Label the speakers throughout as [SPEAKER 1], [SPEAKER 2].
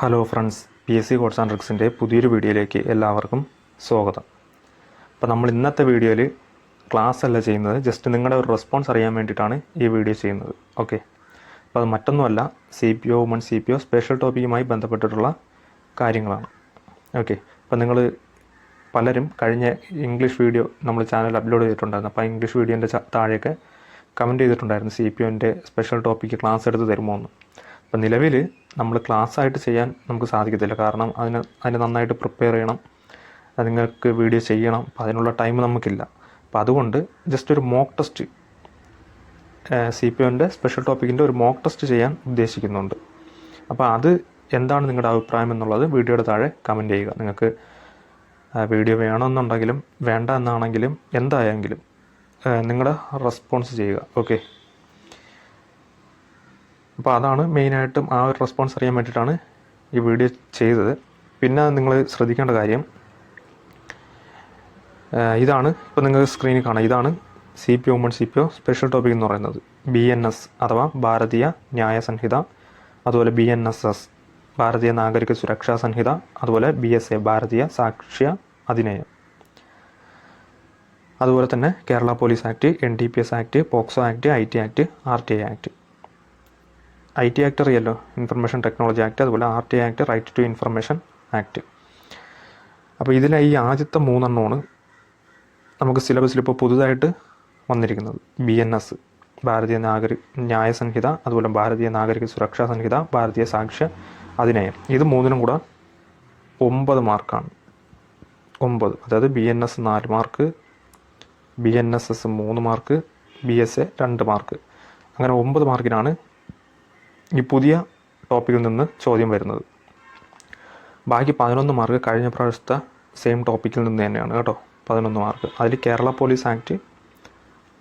[SPEAKER 1] Hello friends P S C codes and ട്രിക്സിന്റെ പുതിയൊരു വീഡിയോയിലേക്ക് എല്ലാവർക്കും സ്വാഗതം. അപ്പോൾ നമ്മൾ ഇന്നത്തെ വീഡിയോയിൽ ക്ലാസ് അല്ല ചെയ്യുന്നത് ജസ്റ്റ് നിങ്ങളുടെ ഒരു റെസ്പോൺസ് അറിയാൻ വേണ്ടിയിട്ടാണ് ഈ വീഡിയോ ചെയ്യുന്നത്. ഓക്കെ അപ്പോൾ അത് മറ്റൊന്നുമല്ല C P O women C P O special ടോപ്പിക്കുമായി ബന്ധപ്പെട്ടിട്ടുള്ള കാര്യങ്ങളാണ്. ഓക്കെ അപ്പോൾ നിങ്ങൾ പലരും കഴിഞ്ഞ ഇംഗ്ലീഷ് വീഡിയോ നമ്മൾ ചാനൽ അപ്ലോഡ് ചെയ്തിട്ടുണ്ടായിരുന്നു. അപ്പോൾ ഇംഗ്ലീഷ് വീഡിയോന്റെ താഴെയൊക്കെ കമന്റ് ചെയ്തിട്ടുണ്ടായിരുന്നു സി പി ഒന്റെ സ്പെഷ്യൽ ടോപ്പിക്ക് ക്ലാസ് എടുത്ത് തരുമോ എന്ന് അപ്പം നിലവിൽ നമ്മൾ ക്ലാസ് ആയിട്ട് ചെയ്യാൻ നമുക്ക് സാധിക്കത്തില്ല. കാരണം അതിന് അതിന് നന്നായിട്ട് പ്രിപ്പയർ ചെയ്യണം. നിങ്ങൾക്ക് വീഡിയോ ചെയ്യണം. അപ്പോൾ അതിനുള്ള ടൈം നമുക്കില്ല. അപ്പോൾ അതുകൊണ്ട് ജസ്റ്റ് ഒരു മോക്ക് ടെസ്റ്റ് സി പി ഒന്റെ സ്പെഷ്യൽ ടോപ്പിക്കിന്റെ ഒരു മോക്ക് ടെസ്റ്റ് ചെയ്യാൻ ഉദ്ദേശിക്കുന്നുണ്ട്. അപ്പോൾ അത് എന്താണ് നിങ്ങളുടെ അഭിപ്രായം എന്നുള്ളത് വീഡിയോയുടെ താഴെ കമന്റ് ചെയ്യുക. നിങ്ങൾക്ക് വീഡിയോ വേണമെന്നുണ്ടെങ്കിലും വേണ്ട എന്നാണെങ്കിലും എന്തായെങ്കിലും നിങ്ങളുടെ റെസ്പോൺസ് ചെയ്യുക. ഓക്കെ അപ്പോൾ അതാണ് മെയിനായിട്ടും ആ ഒരു റെസ്പോൺസ് അറിയാൻ വേണ്ടിയിട്ടാണ് ഈ വീഡിയോ ചെയ്തത്. പിന്നെ നിങ്ങൾ ശ്രദ്ധിക്കേണ്ട കാര്യം ഇതാണ് ഇപ്പോൾ നിങ്ങൾ സ്ക്രീനിൽ കാണാം ഇതാണ് C P O women C P O special topic എന്ന് പറയുന്നത്. ബി എൻ എസ് അഥവാ ഭാരതീയ ന്യായ സംഹിത അതുപോലെ ബി എൻ എസ് എസ് ഭാരതീയ നാഗരിക സുരക്ഷാ സംഹിത അതുപോലെ ബി എസ് എ ഭാരതീയ സാക്ഷ്യ അധിനയം. അതുപോലെ തന്നെ Kerala police act N D P S act POCSO act I T act R T I act. I T act അറിയാലോ ഇൻഫർമേഷൻ ടെക്നോളജി ആക്ട് അതുപോലെ R T act right to information act അപ്പോൾ ഇതിലെ ഈ ആദ്യത്തെ മൂന്നെണ്ണമാണ് നമുക്ക് സിലബസിൽ ഇപ്പോൾ പുതുതായിട്ട് വന്നിരിക്കുന്നത്. ബി എൻ എസ് ഭാരതീയ നാഗരിക ന്യായ സംഹിത അതുപോലെ ഭാരതീയ നാഗരിക സുരക്ഷാ സംഹിത ഭാരതീയ സാക്ഷ്യ അതിനയം ഇത് മൂന്നിനും കൂടെ ഒമ്പത് മാർക്കാണ്. ഒമ്പത് അതായത് ബി എൻ എസ് നാല് mark B N S S മൂന്ന് മാർക്ക് ബി എസ് എ രണ്ട് മാർക്ക്. അങ്ങനെ ഒമ്പത് മാർക്കിനാണ് ഈ പുതിയ ടോപ്പിക്കിൽ നിന്ന് ചോദ്യം വരുന്നത്. ബാക്കി പതിനൊന്ന് മാർക്ക് കഴിഞ്ഞ പ്രാവശ്യത്തെ സെയിം ടോപ്പിക്കിൽ നിന്ന് തന്നെയാണ് കേട്ടോ പതിനൊന്ന് മാർക്ക് അതിൽ കേരള പോലീസ് ആക്ട്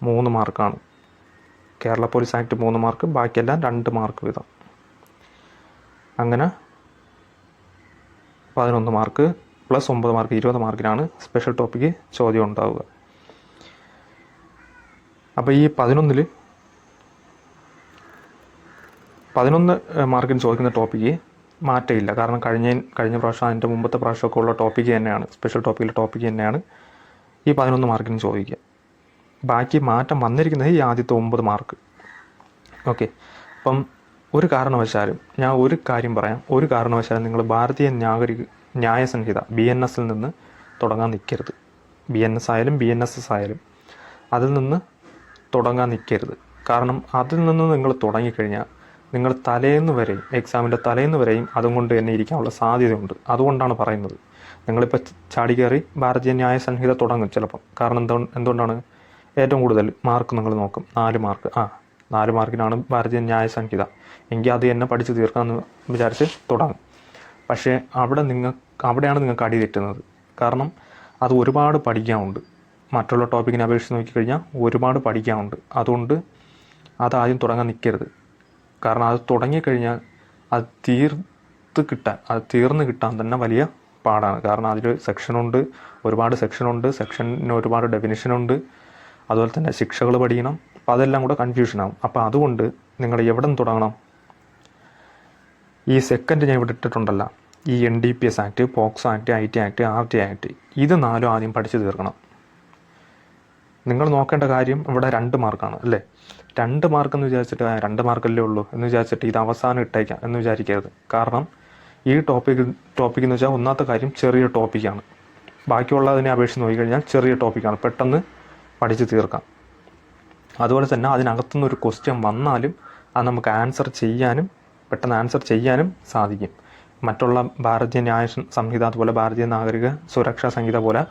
[SPEAKER 1] മൂന്ന് മാർക്കാണ് കേരള പോലീസ് ആക്ട് മൂന്ന് മാർക്ക് ബാക്കിയെല്ലാം രണ്ട് മാർക്ക് വീതം. അങ്ങനെ പതിനൊന്ന് മാർക്ക് പ്ലസ് ഒമ്പത് മാർക്ക് ഇരുപത് മാർക്കിനാണ് സ്പെഷ്യൽ ടോപ്പിക്ക് ചോദ്യം ഉണ്ടാവുക. അപ്പോൾ ഈ പതിനൊന്നിൽ പതിനൊന്ന് മാർക്കിന് ചോദിക്കുന്ന ടോപ്പിക്ക് മാറ്റമില്ല കാരണം കഴിഞ്ഞ കഴിഞ്ഞ പ്രാവശ്യം അതിന്റെ മുമ്പത്തെ പ്രാവശ്യമൊക്കെ ഉള്ള ടോപ്പിക്ക് തന്നെയാണ്. സ്പെഷ്യൽ ടോപ്പിക്കിലെ ടോപ്പിക്ക് തന്നെയാണ് ഈ പതിനൊന്ന് മാർക്കിന് ചോദിക്കുക. ബാക്കി മാറ്റം വന്നിരിക്കുന്നത് ഈ ആദ്യത്തെ ഒമ്പത് മാർക്ക്. ഓക്കെ. അപ്പം ഒരു കാരണവശാലും ഞാൻ ഒരു കാര്യം പറയാം. ഒരു കാരണവശാലും നിങ്ങൾ ഭാരതീയ നാഗരിക ന്യായ സംഹിത ബി എൻ എസിൽ നിന്ന് തുടങ്ങാൻ നിൽക്കരുത്. ബി എൻ എസ് ആയാലും ബി എൻ എസ് എസ് ആയാലും അതിൽ നിന്ന് തുടങ്ങാൻ നിൽക്കരുത്. കാരണം അതിൽ നിന്ന് നിങ്ങൾ തുടങ്ങിക്കഴിഞ്ഞാൽ നിങ്ങൾ തലേന്ന് വരെയും എക്സാമിന്റെ തലേന്ന് വരെയും അതും കൊണ്ട് തന്നെ ഇരിക്കാനുള്ള സാധ്യതയുണ്ട്. അതുകൊണ്ടാണ് പറയുന്നത്. നിങ്ങളിപ്പോൾ ചാടി കയറി ഭാരതീയ ന്യായ സംഹിത തുടങ്ങും ചിലപ്പം. കാരണം എന്തോ എന്തുകൊണ്ടാണ്? ഏറ്റവും കൂടുതൽ മാർക്ക് നിങ്ങൾ നോക്കും. നാല് മാർക്ക്. ആ നാല് മാർക്കിനാണ് ഭാരതീയ ന്യായ സംഹിത. എങ്കിൽ അത് തന്നെ പഠിച്ചു തീർക്കാമെന്ന് വിചാരിച്ച് തുടങ്ങും. പക്ഷേ അവിടെ നിങ്ങൾ അവിടെയാണ് നിങ്ങൾക്ക് അടി തെറ്റുന്നത്. കാരണം അത് ഒരുപാട് പഠിക്കാനുണ്ട്. മറ്റുള്ള ടോപ്പിക്കിനെ അപേക്ഷിച്ച് നോക്കിക്കഴിഞ്ഞാൽ ഒരുപാട് പഠിക്കാനുണ്ട്. അതുകൊണ്ട് അതാദ്യം തുടങ്ങാൻ നിൽക്കരുത് കാരണം അത് തുടങ്ങിക്കഴിഞ്ഞാൽ അത് തീർത്ത് കിട്ടാൻ അത് തീർന്ന് കിട്ടാൻ തന്നെ വലിയ പാടാണ്. കാരണം അതിൽ സെക്ഷനുണ്ട് ഒരുപാട് സെക്ഷനുണ്ട് സെക്ഷന് ഒരുപാട് ഡെഫിനിഷനുണ്ട്. അതുപോലെ തന്നെ ശിക്ഷകൾ പഠിക്കണം അപ്പോൾ അതെല്ലാം കൂടെ കൺഫ്യൂഷനാകും അപ്പോൾ അതുകൊണ്ട് നിങ്ങൾ എവിടെ നിന്ന് തുടങ്ങണം? ഈ സെക്കൻഡ് ഞാൻ ഇവിടെ ഇട്ടിട്ടുണ്ടല്ല ഈ N D P S act POCSO act I T act R T act ഇത് നാലും ആദ്യം പഠിച്ചു തീർക്കണം. നിങ്ങൾ നോക്കേണ്ട കാര്യം ഇവിടെ രണ്ട് മാർക്കാണ് അല്ലേ? രണ്ട് മാർക്ക് എന്ന് വിചാരിച്ചിട്ട് രണ്ട് മാർക്കല്ലേ ഉള്ളൂ എന്ന് വിചാരിച്ചിട്ട് ഇത് അവസാനം ഇട്ടേക്കാം എന്ന് വിചാരിക്കരുത്. കാരണം ഈ ടോപ്പിക് ടോപ്പിക് എന്ന് വെച്ചാൽ ഒന്നാമത്തെ കാര്യം ചെറിയ ടോപ്പിക്കാണ് ബാക്കിയുള്ളതിനെ അപേക്ഷിച്ച് നോക്കിക്കഴിഞ്ഞാൽ ചെറിയ ടോപ്പിക്കാണ് പെട്ടെന്ന് പഠിച്ച് തീർക്കാം. അതുപോലെ തന്നെ അതിനകത്തുനിന്ന് ഒരു ക്വസ്റ്റ്യൻ വന്നാലും അത് നമുക്ക് ആൻസർ ചെയ്യാനും പെട്ടെന്ന് ആൻസർ ചെയ്യാനും സാധിക്കും. മറ്റുള്ള ഭാരതീയ ന്യായ സംഹിത അതുപോലെ ഭാരതീയ നാഗരിക സുരക്ഷാ സംഹിത പോലെ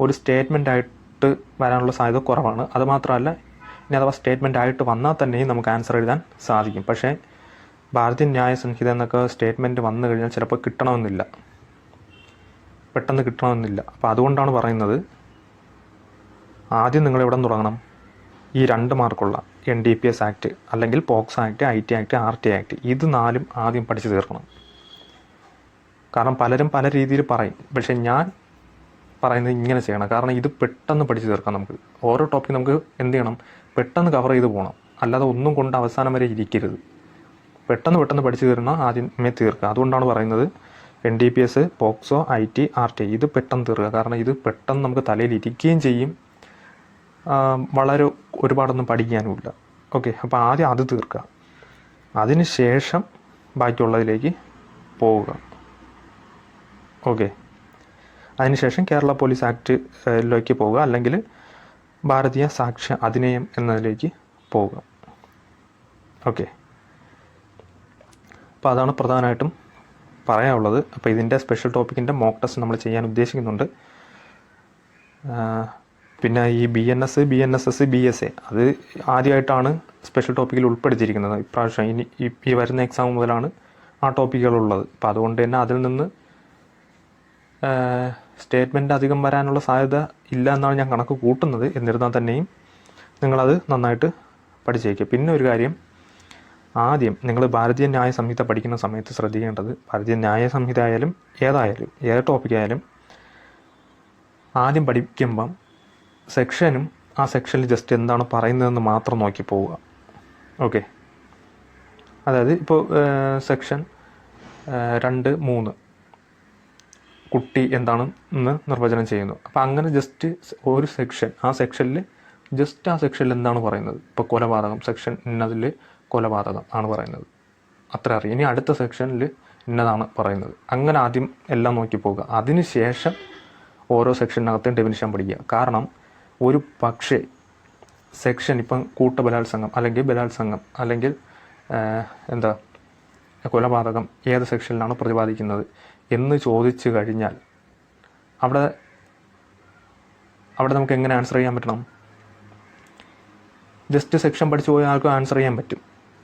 [SPEAKER 1] ഒരു സ്റ്റേറ്റ്മെന്റ് ആയിട്ട് വരാനുള്ള സാധ്യത കുറവാണ്. അതുമാത്രമല്ല ഇനി അഥവാ സ്റ്റേറ്റ്മെന്റ് ആയിട്ട് വന്നാൽ തന്നെയും നമുക്ക് ആൻസർ എഴുതാൻ സാധിക്കും. പക്ഷേ ഭാരതീയ ന്യായ സംഹിത എന്നൊക്കെ സ്റ്റേറ്റ്മെന്റ് വന്നു കഴിഞ്ഞാൽ ചിലപ്പോൾ കിട്ടണമെന്നില്ല. പെട്ടെന്ന് കിട്ടണമെന്നില്ല. അപ്പോൾ അതുകൊണ്ടാണ് പറയുന്നത് ആദ്യം നിങ്ങൾ എവിടെ തുടങ്ങണം? ഈ രണ്ട് മാർക്കുള്ള N D P S act അല്ലെങ്കിൽ POCSO act I T act R T act ഇത് നാലും ആദ്യം പഠിച്ചു തീർക്കണം. കാരണം പലരും പല രീതിയിൽ പറയും. പക്ഷേ ഞാൻ പറയുന്നത് ഇങ്ങനെ ചെയ്യണം. കാരണം ഇത് പെട്ടെന്ന് പഠിച്ചു തീർക്കാം നമുക്ക്. ഓരോ ടോപ്പിക് നമുക്ക് എന്ത് ചെയ്യണം? പെട്ടെന്ന് കവർ ചെയ്ത് പോകണം. അല്ലാതെ ഒന്നും കൊണ്ട് അവസാനം വരെ ഇരിക്കരുത്. പെട്ടെന്ന് പെട്ടെന്ന് പഠിച്ചു തീർന്ന ആദ്യമേ തീർക്കുക. അതുകൊണ്ടാണ് പറയുന്നത് N D P S POCSO I T R T ഇത് പെട്ടെന്ന് തീർക്കുക. കാരണം ഇത് പെട്ടെന്ന് നമുക്ക് തലയിൽ ഇരിക്കുകയും ചെയ്യും. വളരെ ഒരുപാടൊന്നും പഠിക്കാനുമില്ല ഓക്കെ അപ്പോൾ ആദ്യം അത് തീർക്കുക. അതിന് ശേഷം ബാക്കിയുള്ളതിലേക്ക് പോവുക. ഓക്കെ അതിനുശേഷം കേരള പോലീസ് ആക്ടിലേക്ക് പോവുക. അല്ലെങ്കിൽ ഭാരതീയ സാക്ഷ്യ അധിനയം എന്നതിലേക്ക് പോവുക. ഓക്കെ. അപ്പോൾ അതാണ് പ്രധാനമായിട്ടും പറയാനുള്ളത്. അപ്പോൾ ഇതിന്റെ സ്പെഷ്യൽ ടോപ്പിക്കിന്റെ മോക്ക് ടെസ്റ്റ് നമ്മൾ ചെയ്യാൻ ഉദ്ദേശിക്കുന്നുണ്ട്. പിന്നെ ഈ B N S B N S S B S A അത് ആദ്യമായിട്ടാണ് സ്പെഷ്യൽ ടോപ്പിക്കിൽ ഉൾപ്പെടുത്തിയിരിക്കുന്നത്. ഇപ്രാവശ്യം ഇനി ഈ- വരുന്ന എക്സാം മുതലാണ് ആ ടോപ്പിക്കുകളുള്ളത് അപ്പോൾ അതുകൊണ്ട് തന്നെ അതിൽ നിന്ന് സ്റ്റേറ്റ്മെന്റ് അധികം വരാനുള്ള സാധ്യത ഇല്ല എന്നാണ് ഞാൻ കണക്ക് കൂട്ടുന്നത്. എന്നിരുന്നാൽ തന്നെയും നിങ്ങളത് നന്നായിട്ട് പഠിച്ചേക്കുക പിന്നെ ഒരു കാര്യം ആദ്യം നിങ്ങൾ ഭാരതീയ ന്യായ സംഹിത പഠിക്കുന്ന സമയത്ത് ശ്രദ്ധിക്കേണ്ടത് ഭാരതീയ ന്യായ സംഹിത ആയാലും ഏതായാലും ഏത് ടോപ്പിക് ആയാലും ആദ്യം പഠിക്കുമ്പം സെക്ഷനും ആ സെക്ഷനിൽ ജസ്റ്റ് എന്താണ് പറയുന്നതെന്ന് മാത്രം നോക്കി പോവുക. ഓക്കെ അതായത് ഇപ്പോൾ സെക്ഷൻ രണ്ട് മൂന്ന്. കുട്ടി എന്താണ് എന്ന് നിർവചനം ചെയ്യുന്നു. അപ്പോൾ അങ്ങനെ ജസ്റ്റ് ഒരു സെക്ഷൻ ആ സെക്ഷനിൽ ജസ്റ്റ് ആ സെക്ഷനിൽ എന്താണ് പറയുന്നത്? ഇപ്പോൾ കൊലപാതകം സെക്ഷൻ ഇന്നതിൽ കൊലപാതകം ആണ് പറയുന്നത്. അത്ര അറിയാം. ഇനി അടുത്ത സെക്ഷനിൽ ഇന്നതാണ് പറയുന്നത്. അങ്ങനെ ആദ്യം എല്ലാം നോക്കി പോകുക അതിനുശേഷം ഓരോ സെക്ഷനകത്തും ഡെഫിനിഷൻ പഠിക്കുക. കാരണം ഒരു പക്ഷേ സെക്ഷൻ ഇപ്പം കൂട്ട ബലാത്സംഗം അല്ലെങ്കിൽ ബലാത്സംഗം അല്ലെങ്കിൽ എന്താ കൊലപാതകം ഏത് സെക്ഷനിലാണ് പ്രതിപാദിക്കുന്നത്? എന്ന് ചോദിച്ചു കഴിഞ്ഞാൽ അവിടെ അവിടെ നമുക്ക് എങ്ങനെ ആൻസർ ചെയ്യാൻ പറ്റണം? ജസ്റ്റ് സെക്ഷൻ പഠിച്ചു പോയ ആൾക്കും ആൻസർ ചെയ്യാൻ പറ്റും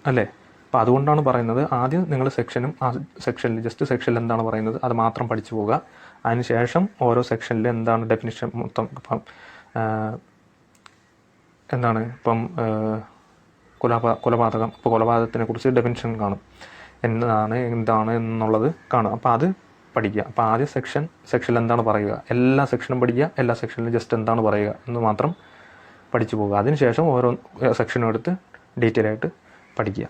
[SPEAKER 1] അല്ലേ? അപ്പോൾ അതുകൊണ്ടാണ് പറയുന്നത് ആദ്യം നിങ്ങൾ സെക്ഷനും ആ സെക്ഷനിൽ ജസ്റ്റ് സെക്ഷനിൽ എന്താണ് പറയുന്നത് അത് മാത്രം പഠിച്ചു പോവുക. അതിനുശേഷം ഓരോ സെക്ഷനിൽ എന്താണ് ഡെഫിനിഷൻ മൊത്തം ഇപ്പം എന്താണ് ഇപ്പം കൊലപാ കൊലപാതകം. ഇപ്പോൾ കൊലപാതകത്തിനെ കുറിച്ച് ഡെഫിനിഷൻ കാണും. എന്താണ് എന്താണ് എന്നുള്ളത് കാണും. അപ്പോൾ അത് പഠിക്കുക. അപ്പോൾ ആദ്യ സെക്ഷൻ സെക്ഷനിൽ എന്താണ് പറയുക? എല്ലാ സെക്ഷനും പഠിക്കുക എല്ലാ സെക്ഷനിലും ജസ്റ്റ് എന്താണ് പറയുക എന്ന് മാത്രം പഠിച്ചു പോകുക. അതിനുശേഷം ഓരോ സെക്ഷനും എടുത്ത് ഡീറ്റെയിൽ ആയിട്ട് പഠിക്കുക.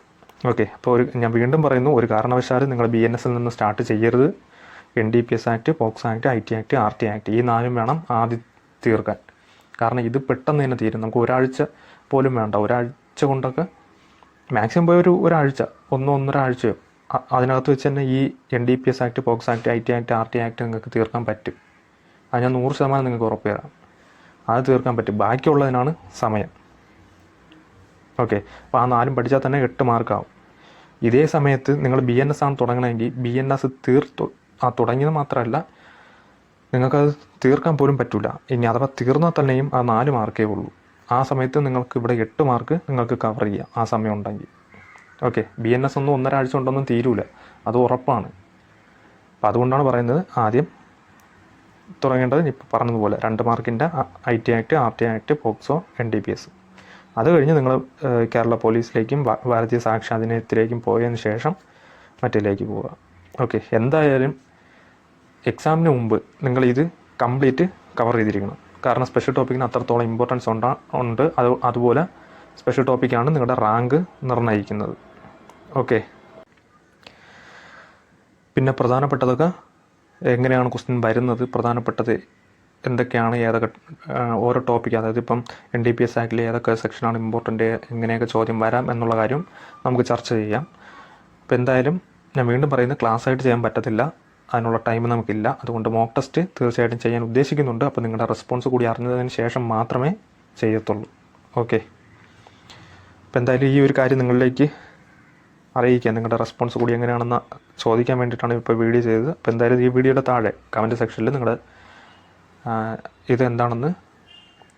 [SPEAKER 1] ഓക്കെ അപ്പോൾ ഒരു ഞാൻ വീണ്ടും പറയുന്നു ഒരു കാരണവശാലും നിങ്ങൾ ബി എൻ എസിൽ നിന്ന് സ്റ്റാർട്ട് ചെയ്യരുത്. N D P S act POCSO act I T act R T act ഈ നാലും വേണം ആദ്യം തീർക്കാൻ. കാരണം ഇത് പെട്ടെന്ന് തന്നെ തീരും. നമുക്ക് ഒരാഴ്ച പോലും വേണ്ട. ഒരാഴ്ച കൊണ്ടൊക്കെ മാക്സിമം പോയ ഒരു ഒരാഴ്ച ഒന്നോ ഒന്നര ആഴ്ചയോ അതിനകത്ത് വെച്ച് തന്നെ ഈ N D P S act POCSO act I T act R T act നിങ്ങൾക്ക് തീർക്കാൻ പറ്റും. അത് ഞാൻ നൂറ് ശതമാനം നിങ്ങൾക്ക് ഉറപ്പ് തരാം. അത് തീർക്കാൻ പറ്റും. ബാക്കിയുള്ളതിനാണ് സമയം. ഓക്കെ അപ്പോൾ ആ നാലും പഠിച്ചാൽ തന്നെ എട്ട് മാർക്കാവും ഇതേ സമയത്ത് നിങ്ങൾ ബി എൻ എസ് ആണ് തുടങ്ങണമെങ്കിൽ ബി എൻ എസ് തീർത്തു ആ തുടങ്ങിയത് മാത്രമല്ല നിങ്ങൾക്കത് തീർക്കാൻ പോലും പറ്റില്ല ഇനി അഥവാ തീർന്നാൽ തന്നെയും ആ നാല് മാർക്കേ ഉള്ളൂ. ആ സമയത്ത് നിങ്ങൾക്ക് ഇവിടെ എട്ട് മാർക്ക് നിങ്ങൾക്ക് കവർ ചെയ്യാം. ആ സമയം ഉണ്ടെങ്കിൽ. ഓക്കെ ബി എൻ എസ് ഒന്നും ഒന്നര ആഴ്ച കൊണ്ടൊന്നും തീരൂല. അത് ഉറപ്പാണ്. അപ്പം അതുകൊണ്ടാണ് പറയുന്നത് ആദ്യം തുടങ്ങേണ്ടത് ഇപ്പോൾ പറഞ്ഞതുപോലെ രണ്ട് മാർക്കിന്റെ I T act R T act POCSO N D P S. അത് കഴിഞ്ഞ് നിങ്ങൾ കേരള പോലീസിലേക്കും ഭാരതീയ സാക്ഷാധിനയത്തിലേക്കും പോയതിന് ശേഷം മറ്റേലേക്ക് പോവുക. ഓക്കെ എന്തായാലും എക്സാമിന് മുമ്പ് ഇത് കംപ്ലീറ്റ് കവർ ചെയ്തിരിക്കണം. കാരണം സ്പെഷ്യൽ ടോപ്പിക്കിന് അത്രത്തോളം ഇമ്പോർട്ടൻസ് ഉണ്ടാ ഉണ്ട്. അത് അതുപോലെ സ്പെഷ്യൽ ടോപ്പിക്കാണ് നിങ്ങളുടെ റാങ്ക് നിർണയിക്കുന്നത്. ഓക്കെ. പിന്നെ പ്രധാനപ്പെട്ടതൊക്കെ എങ്ങനെയാണ് ക്വസ്റ്റ്യൻ വരുന്നത്? പ്രധാനപ്പെട്ടത് എന്തൊക്കെയാണ്? ഏതൊക്കെ ഓരോ ടോപ്പിക്ക് അതായത് ഇപ്പം എൻ ഡി പി എസ് ആക്ടിൽ ഏതൊക്കെ സെക്ഷനാണ് ഇമ്പോർട്ടന്റ് എങ്ങനെയൊക്കെ ചോദ്യം വരാം എന്നുള്ള കാര്യം നമുക്ക് ചർച്ച ചെയ്യാം. അപ്പോൾ എന്തായാലും ഞാൻ വീണ്ടും പറയുന്നത് ക്ലാസ് ആയിട്ട് ചെയ്യാൻ പറ്റത്തില്ല. അതിനുള്ള ടൈം നമുക്കില്ല. അതുകൊണ്ട് മോക്ക് ടെസ്റ്റ് തീർച്ചയായിട്ടും ചെയ്യാൻ ഉദ്ദേശിക്കുന്നുണ്ട്. അപ്പോൾ നിങ്ങളുടെ റെസ്പോൺസ് കൂടി അറിഞ്ഞതിന് ശേഷം മാത്രമേ ചെയ്യത്തുള്ളൂ. ഓക്കെ. അപ്പോൾ എന്തായാലും ഈ ഒരു കാര്യം നിങ്ങളിലേക്ക് അറിയിക്കുക നിങ്ങളുടെ റെസ്പോൺസ് കൂടി എങ്ങനെയാണെന്ന് ചോദിക്കാൻ വേണ്ടിയിട്ടാണ് ഇപ്പോൾ വീഡിയോ ചെയ്തത്. അപ്പോൾ എന്തായാലും ഈ വീഡിയോയുടെ താഴെ കമന്റ് സെക്ഷനിൽ നിങ്ങളുടെ ഇത് എന്താണെന്ന്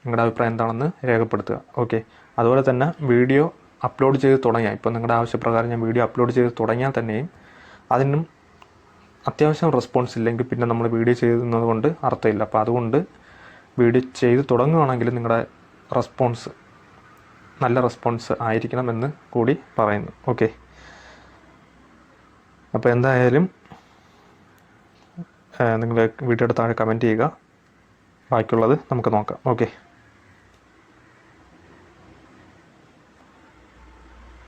[SPEAKER 1] നിങ്ങളുടെ അഭിപ്രായം എന്താണെന്ന് രേഖപ്പെടുത്തുക. ഓക്കെ അതുപോലെ തന്നെ വീഡിയോ അപ്ലോഡ് ചെയ്ത് തുടങ്ങിയാൽ ഇപ്പോൾ നിങ്ങളുടെ ആവശ്യപ്രകാരം ഞാൻ വീഡിയോ അപ്ലോഡ് ചെയ്ത് തുടങ്ങിയാൽ തന്നെയും അതിനും അത്യാവശ്യം റെസ്പോൺസ് ഇല്ലെങ്കിൽ പിന്നെ നമ്മൾ വീഡിയോ ചെയ്യുന്നത് കൊണ്ട് അർത്ഥമില്ല. അപ്പോൾ അതുകൊണ്ട് വീഡിയോ ചെയ്ത് തുടങ്ങുകയാണെങ്കിൽ നിങ്ങളുടെ റെസ്പോൺസ് നല്ല റെസ്പോൺസ് ആയിരിക്കണം എന്ന് കൂടി പറയുന്നു. ഓക്കെ അപ്പോൾ എന്തായാലും നിങ്ങൾ വീഡിയോയുടെ താഴെ കമന്റ് ചെയ്യുക. ബാക്കിയുള്ളത് നമുക്ക് നോക്കാം. ഓക്കെ